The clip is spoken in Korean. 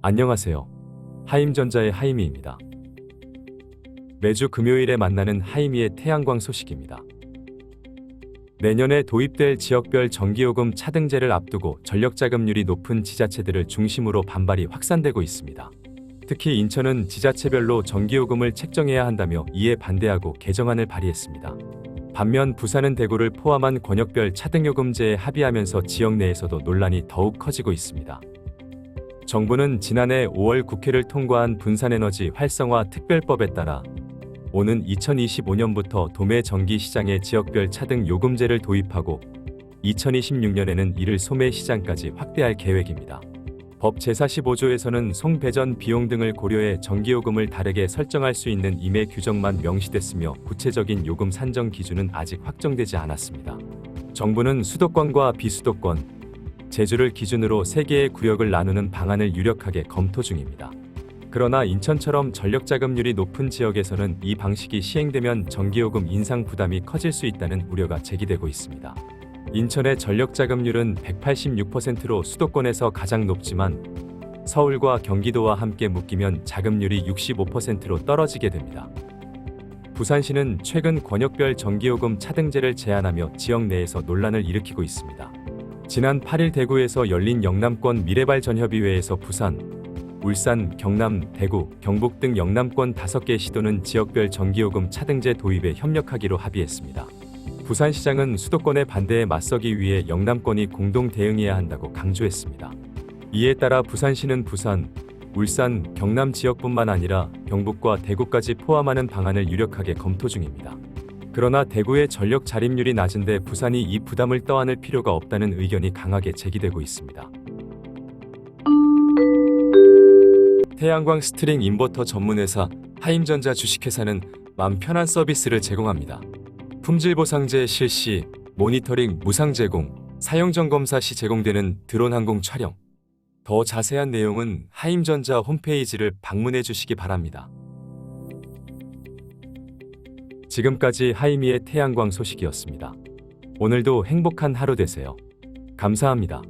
안녕하세요. 하임전자의 하이미입니다. 매주 금요일에 만나는 하이미의 태양광 소식입니다. 내년에 도입될 지역별 전기요금 차등제를 앞두고 전력자금률이 높은 지자체들을 중심으로 반발이 확산되고 있습니다. 특히 인천은 지자체별로 전기요금을 책정해야 한다며 이에 반대하고 개정안을 발의했습니다. 반면 부산은 대구를 포함한 권역별 차등요금제에 합의하면서 지역 내에서도 논란이 더욱 커지고 있습니다. 정부는 지난해 5월 국회를 통과한 분산에너지 활성화 특별법에 따라 오는 2025년부터 도매 전기 시장에 지역별 차등 요금제를 도입하고 2026년에는 이를 소매 시장까지 확대할 계획입니다. 법 제45조에서는 송배전 비용 등을 고려해 전기요금을 다르게 설정할 수 있는 임의 규정만 명시됐으며 구체적인 요금 산정 기준은 아직 확정되지 않았습니다. 정부는 수도권과 비수도권, 제주를 기준으로 3개의 구역을 나누는 방안을 유력하게 검토 중입니다. 그러나 인천처럼 전력 자금률이 높은 지역에서는 이 방식이 시행되면 전기요금 인상 부담이 커질 수 있다는 우려가 제기되고 있습니다. 인천의 전력 자금률은 186%로 수도권에서 가장 높지만 서울과 경기도와 함께 묶이면 자금률이 65%로 떨어지게 됩니다. 부산시는 최근 권역별 전기요금 차등제를 제안하며 지역 내에서 논란을 일으키고 있습니다. 지난 8일 대구에서 열린 영남권 미래발 전협의회에서 부산, 울산, 경남, 대구, 경북 등 영남권 5개 시도는 지역별 전기요금 차등제 도입에 협력하기로 합의했습니다. 부산시장은 수도권의 반대에 맞서기 위해 영남권이 공동 대응해야 한다고 강조했습니다. 이에 따라 부산시는 부산, 울산, 경남 지역뿐만 아니라 경북과 대구까지 포함하는 방안을 유력하게 검토 중입니다. 그러나 대구의 전력 자립률이 낮은데 부산이 이 부담을 떠안을 필요가 없다는 의견이 강하게 제기되고 있습니다. 태양광 스트링 인버터 전문회사 하임전자 주식회사는 맘 편한 서비스를 제공합니다. 품질 보상제 실시, 모니터링 무상 제공, 사용 점검사 시 제공되는 드론 항공 촬영. 더 자세한 내용은 하임전자 홈페이지를 방문해 주시기 바랍니다. 지금까지 하이미의 태양광 소식이었습니다. 오늘도 행복한 하루 되세요. 감사합니다.